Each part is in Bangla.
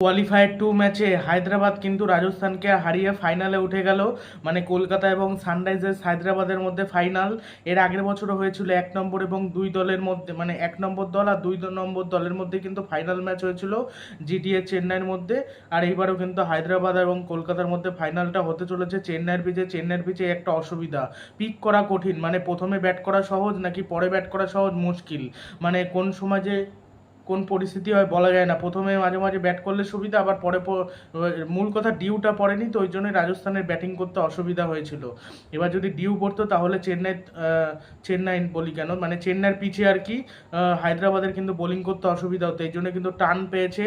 কোয়ালিফায়ার টু ম্যাচে হায়দ্রাবাদ কিন্তু রাজস্থানকে হারিয়ে ফাইনালে উঠে গেল। মানে কলকাতা এবং সানরাইজার্স হায়দ্রাবাদের মধ্যে ফাইনাল এর আগের বছরও হয়েছিল এক নম্বর এবং দুই দলের মধ্যে মানে এক নম্বর দল আর দুই নম্বর দলের মধ্যে কিন্তু ফাইনাল ম্যাচ হয়েছিল জিটিএ চেন্নাইয়ের মধ্যে। আর এইবারও কিন্তু হায়দ্রাবাদ এবং কলকাতার মধ্যে ফাইনালটা হতে চলেছে। চেন্নাইয়ের পিচে চেন্নাইয়ের পিচে একটা অসুবিধা। পিক করা কঠিন। মানে প্রথমে ব্যাট করা সহজ নাকি পরে ব্যাট করা সহজ? মুশকিল। মানে কোন সময় যে কোন পরিস্থিতি হয় বলা যায় না। প্রথমে মাঝে মাঝে ব্যাট করলে সুবিধা, আবার পরে মূল কথা ডিউটা পড়েনি, তো ওই জন্যই রাজস্থানের ব্যাটিং করতে অসুবিধা হয়েছিল। এবার যদি ডিউ পড়তো, তাহলে চেন্নাই চেন্নাই বলি কেন? মানে চেন্নাইয়ের পিছে আর কি হায়দ্রাবাদের কিন্তু বোলিং করতে অসুবিধা হতো। এই জন্য কিন্তু টান পেয়েছে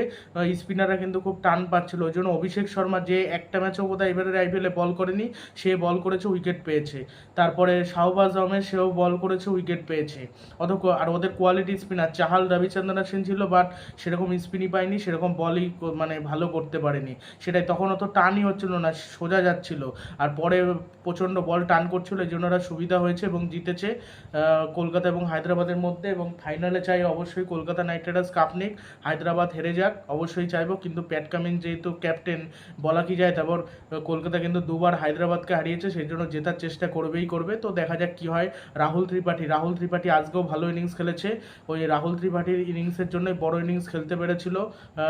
স্পিনাররা কিন্তু খুব টান পাচ্ছিল। ওই জন্য অভিষেক শর্মা যে একটা ম্যাচও বোধহয় এবারের আইপিএলে বল করেনি, সে বল করেছে উইকেট পেয়েছে। তারপরে শাহবাজ আহমেদ, সেও বল করেছে উইকেট পেয়েছে। অথচ আর ওদের কোয়ালিটি স্পিনার চাহাল রবিচন্দ্রন অশ্বিন ছিল বাট সেরকম স্পিনই পায়নি সেরকম বলই মানে ভালো করতে পারেনি। সেটাই তখন অত টানই হচ্ছিল না, সোজা যাচ্ছিল। আর পরে প্রচণ্ড বল টান করছিল, এই জন্য ওরা সুবিধা হয়েছে এবং জিতেছে কলকাতা এবং হায়দ্রাবাদের মধ্যে। এবং ফাইনালে চাই অবশ্যই কলকাতা নাইট রাইডার্স কাপ নিক। হায়দ্রাবাদ হেরে যাক, অবশ্যই চাইব। কিন্তু প্যাট কামিন যেহেতু ক্যাপ্টেন, বলা কি যায়, তারপর কলকাতা কিন্তু দুবার হায়দ্রাবাদকে হারিয়েছে, সেই জন্য জেতার চেষ্টা করবেই করবে। তো দেখা যাক কি হয় রাহুল ত্রিপাঠী। রাহুল ত্রিপাঠী আজকেও ভালো ইনিংস খেলেছে। ওই রাহুল ত্রিপাঠীর ইনিংসের জন্যই বড় ইনিংস খেলতে পেরেছিল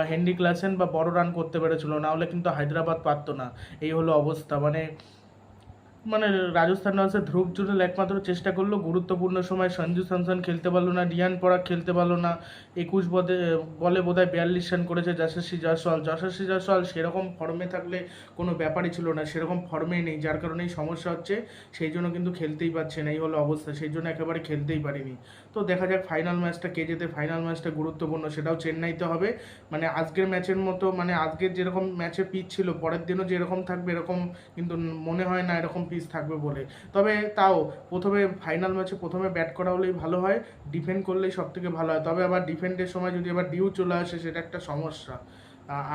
হেনরি ক্লাসেন বা বড় রান করতে পেরেছিল, না হলে কিন্তু হায়দ্রাবাদ পারতো না। এই হলো অবস্থা। মানে মানে রাজস্থান রয়্যালসের ধ্রুব জুরেল একমাত্র চেষ্টা করল, গুরুত্বপূর্ণ সময় সঞ্জু স্যামসন খেলতে পারল না, রিয়ান পরাগ খেলতে পারল না, একুশ বলে বলে বোধহয় বিয়াল্লিশ রান করেছে যশস্বী জয়সওয়াল। যশস্বী জয়সওয়াল সেরকম ফর্মে থাকলে কোনো ব্যাপারই ছিল না, সেরকম ফর্মেই নেই, যার কারণেই সমস্যা হচ্ছে, সেই জন্য কিন্তু খেলতেই পারছে না, এই হলো অবস্থা, সেই জন্য একেবারে খেলতেই পারিনি। তো দেখা যাক ফাইনাল ম্যাচটা কে যেতে ফাইনাল ম্যাচটা গুরুত্বপূর্ণ সেটাও চেন্নাইতে হবে। মানে আজকের ম্যাচের মতো মানে আজকের যেরকম ম্যাচে পিচ ছিল, পরের দিনও যেরকম থাকবে এরকম কিন্তু মনে হয় না এরকম পিচ থাকবে বলে। তবে তাও, প্রথমে ফাইনাল ম্যাচে প্রথমে ব্যাট করা হলেই ভালো হয় ডিফেন্ড করলেই সব থেকে ভালো হয়। তবে আবার ডিফেন্ডের সময় যদি আবার ডিউ চলে আসে, সেটা একটা সমস্যা।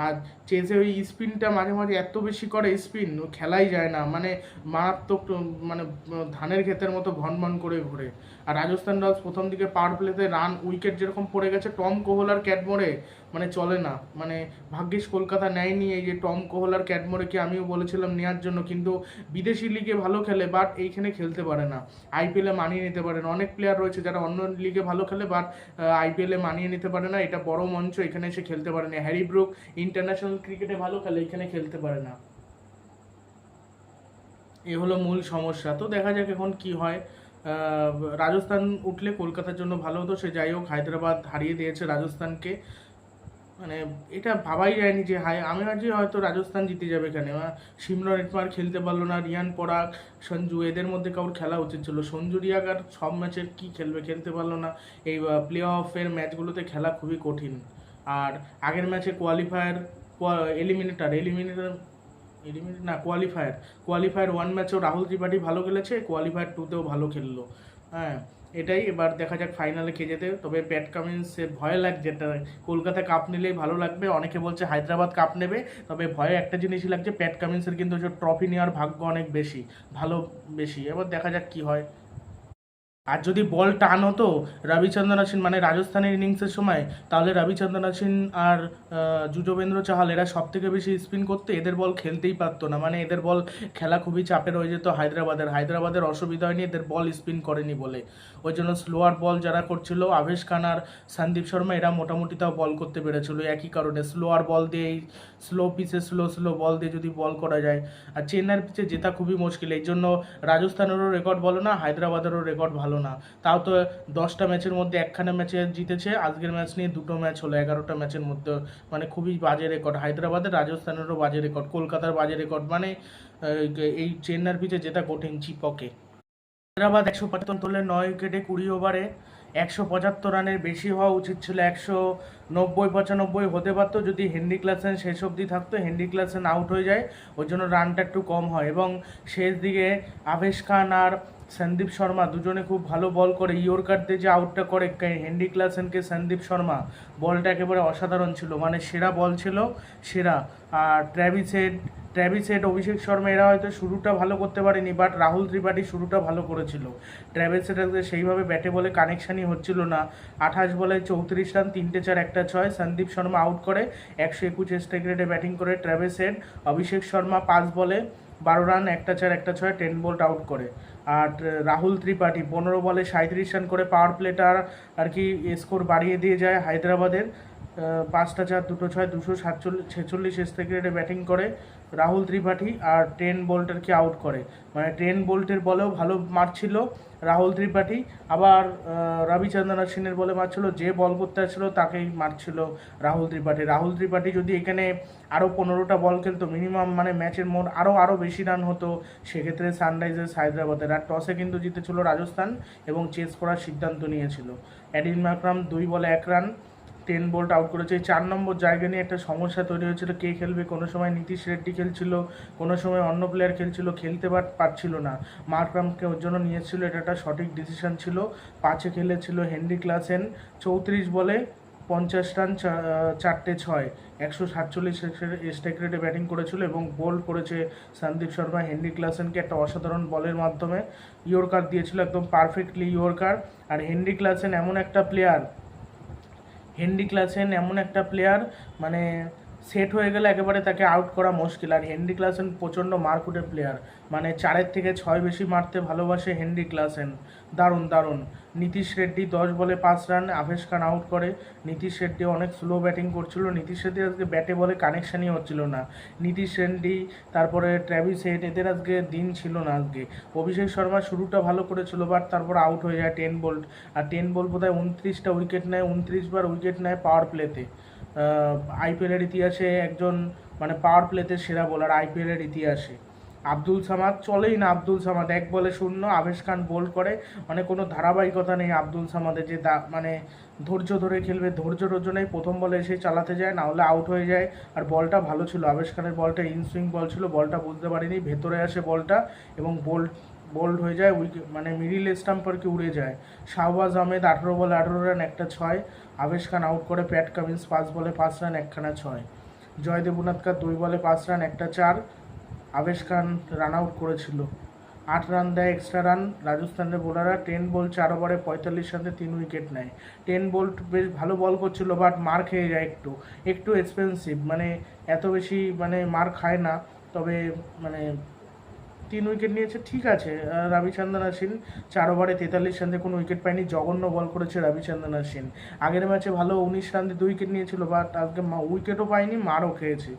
আর চেজে ওই স্পিনটা মাঝে মাঝে এত বেশি করে স্পিন খেলাই যায় না। মানে মারাত্মক মানে ধানের ক্ষেতের মতো ভন ভন করে ঘুরে। আর রাজস্থান রয়্যালস প্রথম দিকে পাওয়ার প্লেতে রান উইকেট যেরকম পড়ে গেছে টম কোহলার ক্যাটমোরে মানে চলে না। মানে ভাগ্যিস কলকাতা নেয়নি এই যে টম কোহলার ক্যাটমোরেকে আমিও বলেছিলাম নেওয়ার জন্য, কিন্তু বিদেশি লিগে ভালো খেলে বাট এইখানে খেলতে পারে না। আইপিএলে মানিয়ে নিতে পারে না। অনেক প্লেয়ার রয়েছে যারা অন্য লিগে ভালো খেলে বাট আইপিএলে মানিয়ে নিতে পারে না। এটা বড় মঞ্চ, এখানে এসে খেলতে পারে না। হ্যারি ব্রুক ইন্টারন্যাশনাল ক্রিকেটে ভালো খেলে, এখানে খেলতে পারে না। এ হলো মূল সমস্যা। তো দেখা যাক এখন কি হয়। রাজস্থান উঠলে কলকাতার জন্য ভালো হতো, সে যাই হোক, হায়দ্রাবাদ হারিয়ে দিয়েছে রাজস্থানকে। মানে এটা ভাবাই যায়নি যে হাই আমি ভাবছি হয়তো রাজস্থান জিতে যাবে এখানে। সিমরন ইটমার খেলতে পারল না, রিয়ান পরাগ, সঞ্জু, এদের মধ্যে কারোর খেলা উচিত ছিল। সঞ্জু রিয়াক আর সব ম্যাচের কি খেলবে, খেলতে পারল না। এই প্লে অফের ম্যাচগুলোতে খেলা খুবই কঠিন। আর আগের ম্যাচে কোয়ালিফায়ার এলিমিনেটার এলিমিনেটার এলিমিনেট না কোয়ালিফায়ার কোয়ালিফায়ার ওয়ান ম্যাচেও রাহুল ত্রিপাঠী ভালো খেলেছে কোয়ালিফায়ার টুতেও ভালো খেললো। হ্যাঁ এটাই, এবার দেখা যাক ফাইনালে কে যেতে তবে প্যাট কামিন্স ভয় লাগছে কলকাতা কাপ নিলেই ভালো লাগবে। অনেকে বলছে হায়দ্রাবাদ কাপ নেবে, তবে ভয়ে একটা জিনিসই লাগছে প্যাট কামিন্সের কিন্তু ট্রফি নেওয়ার ভাগ্য অনেক বেশি, ভালো বেশি। এবার দেখা যাক কি হয়। আর যদি বল টান হতো রবিচন্দ্রন অশ্বিন মানে রাজস্থানের ইনিংসের সময়, তাহলে রবিচন্দ্রন অশ্বিন আর যুজবেন্দ্র চাহাল, এরা সব থেকে বেশি স্পিন করতে এদের বল খেলতেই পারতো না। মানে এদের বল খেলা খুবই চাপের হয়ে যেত হায়দ্রাবাদের। হায়দ্রাবাদের অসুবিধা হয়নি এদের বল স্পিন করেনি বলে। ওই জন্য স্লোয়ার বল যারা করছিল আবেশ খান আর সন্দীপ শর্মা, এরা মোটামুটি তাও বল করতে পেরেছিল। একই কারণে স্লোয়ার বল দিয়ে স্লো পিচে স্লো স্লো বল দিয়ে যদি বল করা যায়, আর চেন্নাইয়ের পিচে জেতা খুবই মুশকিল। এই জন্য রাজস্থানেরও রেকর্ড বলো না, হায়দ্রাবাদেরও রেকর্ড ভালো না। তাও তো দশটা ম্যাচের মধ্যে একখানা ম্যাচে জিতেছে। আজকের ম্যাচ নিয়ে দুটো ম্যাচ হলো, এগারোটা ম্যাচের মধ্যে। মানে খুবই বাজে রেকর্ড। হায়দ্রাবাদের, রাজস্থানেরও বাজে রেকর্ড। কলকাতার বাজে রেকর্ড। মানে এই চেন্নার পিচে জেতা কঠিন চিপকে। হায়দ্রাবাদ একশো পঁচাত্তর তোলে নয় উইকেটে কুড়ি ওভারে একশো পঁচাত্তর রানের বেশি হওয়া উচিত ছিল। একশো নব্বই, পঁচানব্বই হতে পারতো যদি হেনরি ক্লাসেন শেষ অবধি থাকতো। হেনরি ক্লাসেন আউট হয়ে যায়। ওই জন্য রানটা একটু কম হয়। এবং শেষ দিকে আবেশ খান আর সন্দীপ শর্মা, দুজনে খুব ভালো বল করে ইয়র্কার দিয়ে যে আউটটা করে হেনরি ক্লাসেনকে সন্দীপ শর্মা, বলটা একেবারে অসাধারণ ছিল। মানে সেরা বল ছিল, সেরা। আর Travis Head Travis Head Abhishek Sharma, এরা হয়তো শুরুটা ভালো করতে পারেনি বাট রাহুল ত্রিপাঠী শুরুটা ভালো করেছিল। ট্র্যাভিস হেড সেইভাবে ব্যাটে বলে কানেকশানই হচ্ছিল না। আঠাশ বলে চৌত্রিশ রান, তিনটে চার, একটা ছয়, সন্দীপ শর্মা আউট করে, একশো একুশ স্ট্রাইক ব্যাটিং করে ট্র্যাভিস হেড, অভিষেক শর্মা পাঁচ বলে বারো রান, একটা চার, একটা ছয় টেন বোল্ট আউট করে। আর রাহুল ত্রিপাঠি, পনেরো বলে সাঁত্রিশ রান করে পাওয়ার প্লেটার আর কি স্কোর বাড়িয়ে দিয়ে যায় হায়দ্রাবাদের। পাঁচটা চার, দুটো ছয়, দুশো সাতচল্লিশ ছেচল্লিশ স্ট্রাইক ব্যাটিং করে রাহুল ত্রিপাঠী আর টেন বোল্টেরকে আউট করে। মানে টেন বোল্টের বলেও ভালো মারছিল রাহুল ত্রিপাঠী। আবার রবিচন্দ্রন অশ্বিনের বলে মারছিল যে বল করতে আসছিল তাকেই মারছিল রাহুল ত্রিপাঠী। রাহুল ত্রিপাঠী যদি এখানে আরও পনেরোটা বল খেলতো মিনিমাম মানে ম্যাচের মোট আরও আরও বেশি রান হতো, সেক্ষেত্রে সানরাইজার্স হায়দ্রাবাদের। আর টসে কিন্তু জিতেছিল রাজস্থান এবং চেস করার সিদ্ধান্ত নিয়েছিল। অ্যাডিন মাকরাম দুই বলে এক রান টেন বোল্ট আউট করেছে। চার নম্বর জায়গা নিয়ে একটা সমস্যা তৈরি হয়েছিল। কে খেলবে? কোনো সময় নীতিশ রেড্ডি খেলছিল, কোনো সময় অন্য প্লেয়ার খেলছিল, খেলতে পার পারছিল না। মার্করামকে ওর জন্য নিয়েছিল, এটা একটা সঠিক ডিসিশন ছিল। পাঁচে খেলেছিল হেনরি ক্লাসেন। চৌত্রিশ বলে পঞ্চাশ রান চারটে ছয়। একশো সাতচল্লিশ স্ট্রাইক রেটে ব্যাটিং করেছিল এবং বোল্ড করেছে সন্দীপ শর্মা। হেনরি ক্লাসেনকে একটা অসাধারণ বলের মাধ্যমে। ইয়র্কার দিয়েছিল একদম পারফেক্টলি ইয়র্কার আর হেনরি ক্লাসেন এমন একটা প্লেয়ার হেনরি ক্লাসেন এমন একটা প্লেয়ার মানে সেট হয়ে গেলে একেবারে তাকে আউট করা মুশকিল। আর হেনরি ক্লাসেন প্রচণ্ড মারকুটের প্লেয়ার মানে চারের থেকে ছয় বেশি মারতে ভালোবাসে হেনরি ক্লাসেন দারুণ দারুণ। নীতিশ রেড্ডি দশ বলে পাঁচ রান আভেশ খান আউট করে। নীতিশ রেড্ডি অনেক স্লো ব্যাটিং করছিল। নীতিশ রেড্ডি আজকে ব্যাটে বলে কানেকশানই হচ্ছিল না। নীতিশ রেড্ডি, তারপরে ট্র্যাভিস হেড এদের আজকে দিন ছিল না আজকে। অভিষেক শর্মা শুরুটা ভালো করেছিল বাট তারপর আউট হয়ে যায় টেন বোল্ট আর টেন বোল্ট বোধহয় উনত্রিশটা উইকেট নেয়, উনত্রিশ বার উইকেট নেয় পাওয়ার প্লেতে আইপিএলের ইতিহাসে একজন মানে পাওয়ার প্লেতে সেরা বোলার আইপিএলের ইতিহাসে। আব্দুল সামাদ চলেই না আব্দুল সামাদ। এক বলে শূন্য, আবেশ খান বোল্ড করে। মানে কোনো ধারাবাহিকতা নেই আব্দুল সামাদের যে দা মানে ধৈর্য ধরে খেলবে, ধৈর্য ধৈর্য নেই। প্রথম বলে এসে চালাতে যায়, না হলে আউট হয়ে যায়। আর বলটা ভালো ছিল। আবেশ খানের বলটা ইনসুইং বল ছিল। বলটা বুঝতে পারিনি। ভেতরে আসে বলটা এবং বোল্ড বোল্ড হয়ে যায় উইকেট মানে মিডিল স্টাম্পার কি উড়ে যায়। শাহবাজ আহমেদ আঠেরো বলে আঠেরো রান একটা ছয়। আবেশ খান আউট করে প্যাট কামিন্স পাঁচ বলে পাঁচ রান একখানা ছয়। জয়দেব উনাদকার দুই বলে পাঁচ রান একটা চার। আবেশ খান রান আউট করেছিল। আট রান দেয় এক্সট্রা রান রাজস্থানের বোলাররা টেন বল চার ওভারে পঁয়তাল্লিশ রানে তিন উইকেট নেয়। টেন বোল্ট বেশ ভালো বল করছিল বাট মার খেয়ে যায় একটু। একটু এক্সপেন্সিভ মানে এত বেশি মানে মার খায় না। তবে মানে তিন উইকেট নিয়েছে, ঠিক আছে। রবিচন্দ্রন অশ্বিন চার ওভারে তেতাল্লিশ রানে কোনো উইকেট পায়নি, জঘন্য বল করেছে রবিচন্দ্রন অশ্বিন আগের ম্যাচে ভালো উনিশ রান দুই উইকেট নিয়েছিল বাট আজকে উইকেটও পায়নি, মারও খেয়েছে।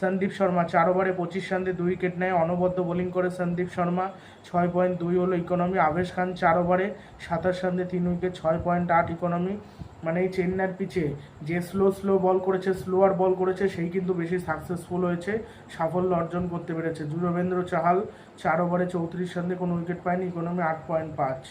সন্দীপ শর্মা চার ওভারে পঁচিশ রান দুই উইকেট নেয়, অনবদ্য বোলিং করে সন্দীপ শর্মা, ছয় পয়েন্ট দুই হলো ইকোনমি আবেশ খান চার ওভারে সাতাশ রান তিন উইকেট ছয় পয়েন্ট আট ইকোনমি মানে এই চেন্নাইয়ের পিচে যে স্লো স্লো বল করেছে স্লোয়ার বল করেছে, সেই কিন্তু বেশি সাকসেসফুল হয়েছে, সাফল্য অর্জন করতে পেরেছে। যুজবেন্দ্র চাহাল চার ওভারে চৌত্রিশ রানে কোনো উইকেট পায়নি ইকোনমি আট পয়েন্ট পাঁচ।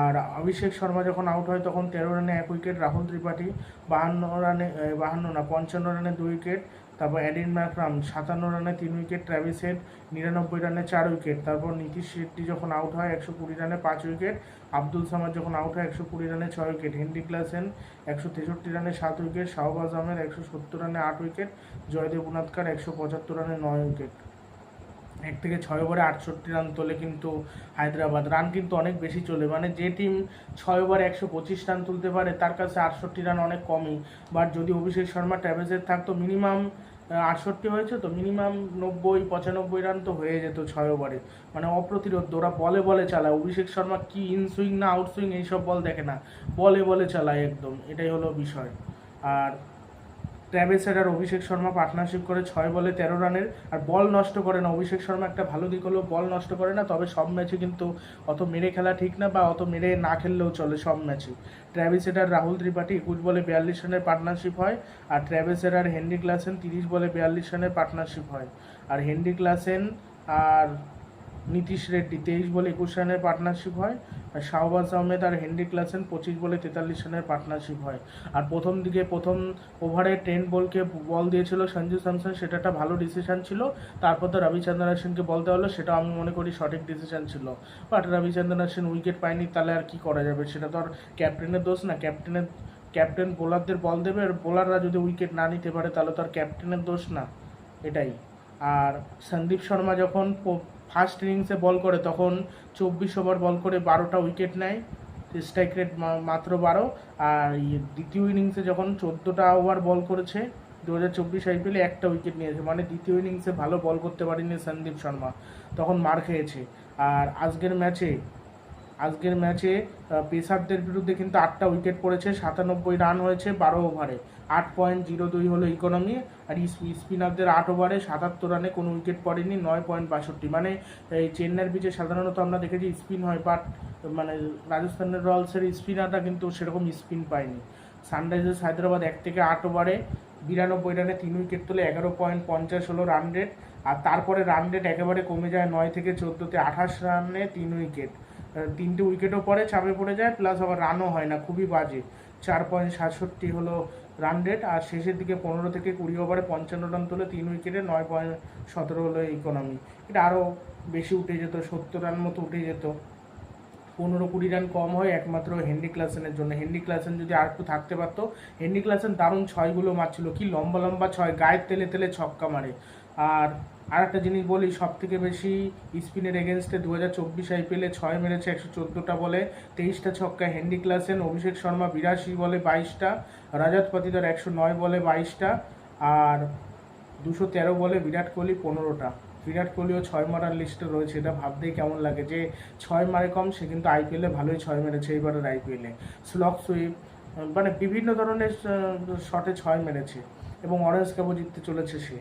আর অভিষেক শর্মা যখন আউট হয়, তখন তেরো রানে এক উইকেট রাহুল ত্রিপাঠী বাহান্ন রানে বাহান্ন না, পঞ্চান্ন রানে দুই উইকেট তারপর অ্যাডিন ম্যাকরাম সাতান্ন রানে তিন উইকেট, ট্র্যাভিস হেড নিরানব্বই রানে চার উইকেট। তারপর নীতিশ শেট্টি যখন আউট হয় একশো কুড়ি রানে পাঁচ উইকেট, আব্দুল সামাদ যখন আউট হয় একশো কুড়ি রানে ছয় উইকেট। হেনরি ক্লাসেন একশো তেষট্টি রানে সাত উইকেট, শাহবাজ আহমেদ একশো সত্তর রানে আট উইকেট, জয়দেব উনাদকার একশো পঁচাত্তর রানে নয় উইকেট। এক থেকে ছয় ওভারে আটষট্টি রান তোলে কিন্তু হায়দ্রাবাদ। রান কিন্তু অনেক বেশি চলে। মানে যে টিম ছয় ওভারে একশো পঁচিশ রান তুলতে পারে, তার কাছে আটষট্টি রান অনেক কমই। বাট যদি অভিষেক শর্মা, ট্যাবেজের থাকতো মিনিমাম আটষট্টি হয়েছে তো মিনিমাম নব্বই, পঁচানব্বই রান তো হয়ে যেত ছয় ওভারে। মানে অপ্রতিরোধ। ওরা বলে বলে চালায়। অভিষেক শর্মা কি ইন সুইং না আউট সুইং এইসব বল দেখে না। বলে বলে চালায় একদম। এটাই হলো বিষয়। আর ট্র্যাভেস হেড আর অভিষেক শর্মা পার্টনারশিপ করে ছয় বলে তেরো রানের, আর বল নষ্ট করে না। অভিষেক শর্মা একটা ভালো দিক হলো বল নষ্ট করে না, তবে সব ম্যাচে কিন্তু অত মেরে খেলা ঠিক না বা অত মেরে না খেললেও চলে সব ম্যাচে। ট্র্যাভিস হেড আর রাহুল ত্রিপাঠী একুশ বলে বিয়াল্লিশ রানের পার্টনারশিপ হয়, আর ট্র্যাভিস হেড আর হেনরি ক্লাসেন তিরিশ বলে বিয়াল্লিশ রানের পার্টনারশিপ হয়। আর হেনরি ক্লাসেন আর নীতিশ রেড্ডি, তেইশ বলে একুশ রানের পার্টনারশিপ হয়, আর শাহবাজ আহমেদ আর হেনরি ক্লাসেন পঁচিশ বলে তেতাল্লিশ রানের পার্টনারশিপ হয়। আর প্রথম দিকে প্রথম ওভারে টেন বলকে বল দিয়েছিল সঞ্জু স্যামসন, সেটা একটা ভালো ডিসিশন ছিল। তারপর তো রবিচন্দ্রন অশ্বিনকে বলতে হলো সেটা আমি মনে করি সঠিক ডিসিশন ছিল। বাট রবিচন্দ্রন অশ্বিন উইকেট পায়নি, তাহলে আর কি করা যাবে? সেটা তো আর ক্যাপ্টেনের দোষ না ক্যাপ্টেনের ক্যাপ্টেন বোলারদের বল দেবে, আর বোলাররা যদি উইকেট না নিতে পারে, তাহলে তো আর ক্যাপ্টেনের দোষ না। এটাই। আর সন্দীপ শর্মা যখন ফার্স্ট ইনিংসে বল করে, তখন চব্বিশ ওভার বল করে বারোটা উইকেট নেয়। স্ট্রাইক রেট মাত্র বারো। আর ইয়ে দ্বিতীয় ইনিংসে যখন চোদ্দোটা ওভার বল করেছে দু হাজার চব্বিশ আইপিএলে একটা উইকেট নিয়েছে। মানে দ্বিতীয় ইনিংসে ভালো বল করতে পারেনি সন্দীপ শর্মা। তখন মার খেয়েছে। আর আজকের ম্যাচে আজকের ম্যাচে পেসারদের বিরুদ্ধে কিন্তু আটটা উইকেট পড়েছে, সাতানব্বই রান হয়েছে, বারো ওভারে। আট পয়েন্ট জিরো দুই হলো ইকোনমি আর স্পিনারদের আট ওভারে সাতাত্তর রানে কোনো উইকেট পড়েনি, নয় পয়েন্ট বাষট্টি। মানে এই চেন্নাইয়ের পিচে সাধারণত আমরা দেখেছি স্পিন হয় বাট মানে রাজস্থানের রয়্যালসের স্পিনাররা কিন্তু সেরকম স্পিন পায়নি। সানরাইজার্স হায়দ্রাবাদ এক থেকে আট ওভারে, বিরানব্বই রানে তিন উইকেট তুলে এগারো পয়েন্ট পঞ্চাশ হলো রান রেট আর তারপরে রান রেট একেবারে কমে যায় নয় থেকে চোদ্দোতে আঠাশ রানে তিন উইকেট। তিনটে উইকেটও পরে চাপে পড়ে যায় প্লাস আবার রানও হয় না, খুবই বাজে। চার পয়েন্ট সাতষট্টি হলো রান রেট আর শেষের দিকে পনেরো থেকে কুড়ি ওভারে পঞ্চান্ন রান তুলে তিন উইকেটে নয় পয়েন্ট সতেরো হলো ইকোনমি এটা আরও বেশি উঠে যেত, সত্তর রান মতো উঠে যেত। পনেরো কুড়ি রান কম হয় একমাত্র হেনরি ক্লাসেনের জন্য। হেনরি ক্লাসেন যদি আর একটু থাকতে পারতো, হেনরি ক্লাসেন দারুণ ছয়গুলো মারছিল। কি লম্বা লম্বা ছয়, গায়ের তেলে তেলে ছক্কা মারে। আর আর একটা জিনিস বলি সব থেকে বেশি স্পিনের এগেনস্টে দু হাজার চব্বিশ আইপিএলে ছয় মেরেছে একশো চোদ্দোটা বলে, তেইশটা ছক্কা হেনরি ক্লাসেন অভিষেক শর্মা বিরাশি বলে বাইশটা রাজাত পাতিদার একশো নয় বলে বাইশটা, আর দুশো তেরো বলে বিরাট কোহলি পনেরোটা। বিরাট কোহলিও ছয় মারার লিস্টে রয়েছে, এটা ভাবতেই কেমন লাগে যে ছয় মারে কম, সে কিন্তু আইপিএলে ভালোই ছয় মেরেছে এইবারের আইপিএলে স্লক সুইপ মানে বিভিন্ন ধরনের শটে ছয় মেরেছে, এবং অরেঞ্জ কাপও জিততে চলেছে সে।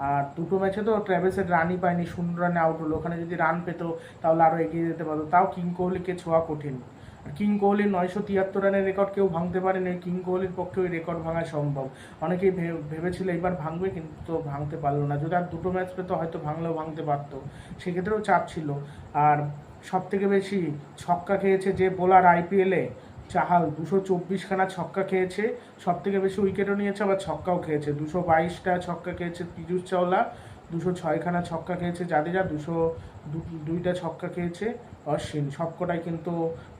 আর দুটো ম্যাচে তো ট্র্যাভেসের রানই পায়নি, শূন্য রানে আউট হলো। ওখানে যদি রান পেতো, তাহলে আরও এগিয়ে যেতে পারতো। তাও কিং কোহলিকে ছোঁয়া কঠিন। আর কিং কোহলির নয়শো তিয়াত্তর রানের রেকর্ড কেউ ভাঙতে পারেনি, কিং কোহলির পক্ষে ওই রেকর্ড ভাঙা সম্ভব। অনেকেই ভেবেছিল এবার ভাঙবে, কিন্তু ভাঙতে পারল না। যদি আর দুটো ম্যাচ পেতো, হয়তো ভাঙলেও ভাঙতে পারতো। সেক্ষেত্রেও চাপ ছিল। আর সব থেকে বেশি ছক্কা খেয়েছে যে বোলার আইপিএলে চাহাল, দুশো চব্বিশখানা ছক্কা খেয়েছে সব থেকে বেশি উইকেটও নিয়েছে, আবার ছক্কাও খেয়েছে। দুশো বাইশটা ছক্কা খেয়েছে পীযুষ চাওলা, দুশো ছয়খানা ছক্কা খেয়েছে জাদেজা, দুশো দুইটা ছক্কা খেয়েছে অশ্বিন। সবকটাই কিন্তু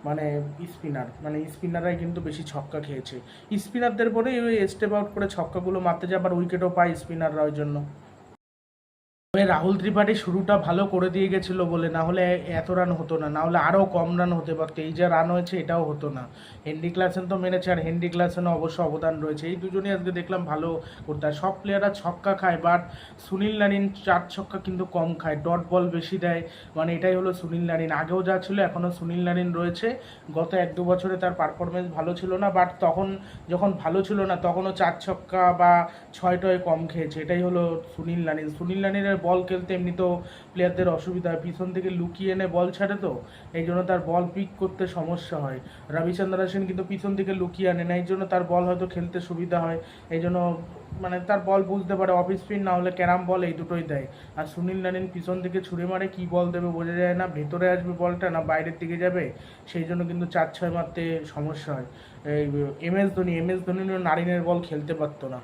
মানে স্পিনার মানে স্পিনাররাই কিন্তু বেশি ছক্কা খেয়েছে। স্পিনারদের পরেই ওই স্টেপ আউট করে ছক্কাগুলো মারতে যায়, আবার উইকেটও পায় স্পিনাররা ওই জন্য। তবে রাহুল ত্রিপাঠী শুরুটা ভালো করে দিয়ে গেছিল বলে, না হলে এত রান হতো না না হলে আরও কম রান হতে পারতো। এই যে রান হয়েছে, এটাও হতো না। হেনরি ক্লাসেন তো মেরেছে আর হেনরি ক্লাসেনও অবশ্য অবদান রয়েছে। এই দুজনেই আজকে দেখলাম ভালো করতে। আর সব প্লেয়াররা ছক্কা খায় বাট সুনীল নারিন চার ছক্কা কিন্তু কম খায়। ডট বল বেশি দেয় মানে এটাই হলো সুনীল নারিন। আগেও যা ছিল, এখনও সুনীল নারিন রয়েছে। গত এক দু বছরে তার পারফরমেন্স ভালো ছিল না বাট তখন যখন ভালো ছিল না, তখনও চার ছক্কা বা ছয় টয় কম খেয়েছে। এটাই হলো সুনীল নারিন। সুনীল নারিনের বল খেলতে এমনি তো প্লেয়ারদের অসুবিধা হয়। পিছন থেকে লুকিয়ে এনে বল ছাড়ে তো, এই জন্য তার বল পিক করতে সমস্যা হয়। রবিচন্দ্র সেন কিন্তু পিছন থেকে লুকিয়ে আনে না এই জন্য তার বল হয়তো খেলতে সুবিধা হয়। এই জন্য মানে তার বল বুঝতে পারে অফ স্পিন না হলে ক্যারাম বল এই দুটোই দেয়। আর সুনীল নারিন পিছন থেকে ছুড়ে মারে, কি বল দেবে বোঝা যায় না। ভেতরে আসবে বলটা না বাইরের দিকে যাবে, সেই জন্য কিন্তু চার ছয় মারতে সমস্যা হয়। এই M S Dhoni, M S Dhoni নারিনের বল খেলতে পারতো না।